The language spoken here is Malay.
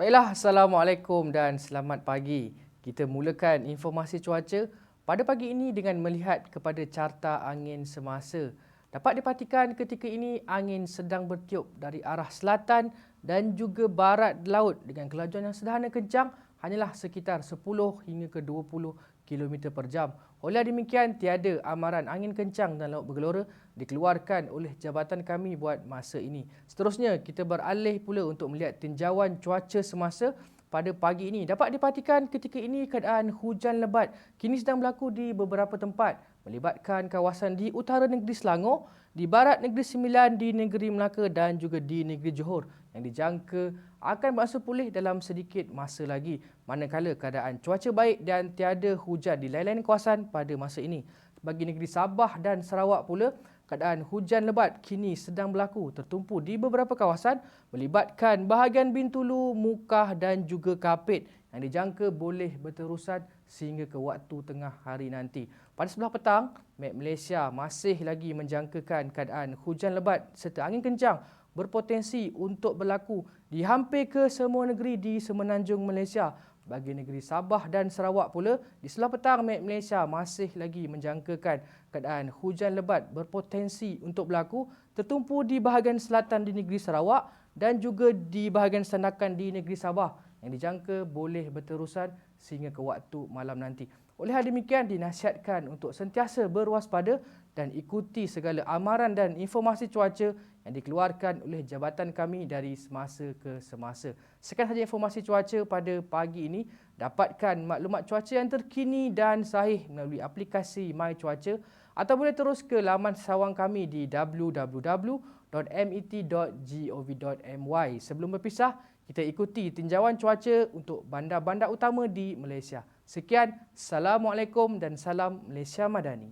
Baiklah, Assalamualaikum dan selamat pagi. Kita mulakan informasi cuaca pada pagi ini dengan melihat kepada carta angin semasa. Dapat diperhatikan ketika ini angin sedang bertiup dari arah selatan dan juga barat laut dengan kelajuan yang sederhana kencang hanyalah sekitar 10 hingga ke 20 km per jam. Oleh demikian, tiada amaran angin kencang dan laut bergelora dikeluarkan oleh jabatan kami buat masa ini. Seterusnya, kita beralih pula untuk melihat tinjauan cuaca semasa pada pagi ini. Dapat diperhatikan ketika ini keadaan hujan lebat kini sedang berlaku di beberapa tempat melibatkan kawasan di utara negeri Selangor, di barat negeri Sembilan, di negeri Melaka dan juga di negeri Johor yang dijangka akan beransur pulih dalam sedikit masa lagi manakala keadaan cuaca baik dan tiada hujan di lain-lain kawasan pada masa ini. Bagi negeri Sabah dan Sarawak pula, keadaan hujan lebat kini sedang berlaku tertumpu di beberapa kawasan melibatkan bahagian Bintulu, Mukah dan juga Kapit yang dijangka boleh berterusan sehingga ke waktu tengah hari nanti. Pada sebelah petang, Met Malaysia masih lagi menjangkakan keadaan hujan lebat serta angin kencang berpotensi untuk berlaku di hampir ke semua negeri di semenanjung Malaysia. Bagi negeri Sabah dan Sarawak pula, di sebelah petang Met Malaysia masih lagi menjangkakan keadaan hujan lebat berpotensi untuk berlaku tertumpu di bahagian selatan di negeri Sarawak dan juga di bahagian sandakan di negeri Sabah yang dijangka boleh berterusan sehingga ke waktu malam nanti. Oleh hal demikian, dinasihatkan untuk sentiasa berwaspada dan ikuti segala amaran dan informasi cuaca yang dikeluarkan oleh jabatan kami dari semasa ke semasa. Sekian sahaja informasi cuaca pada pagi ini. Dapatkan maklumat cuaca yang terkini dan sahih melalui aplikasi My Cuaca atau boleh terus ke laman sawang kami di www.met.gov.my. Sebelum berpisah, kita ikuti tinjauan cuaca untuk bandar-bandar utama di Malaysia. Sekian, Assalamualaikum dan salam Malaysia Madani.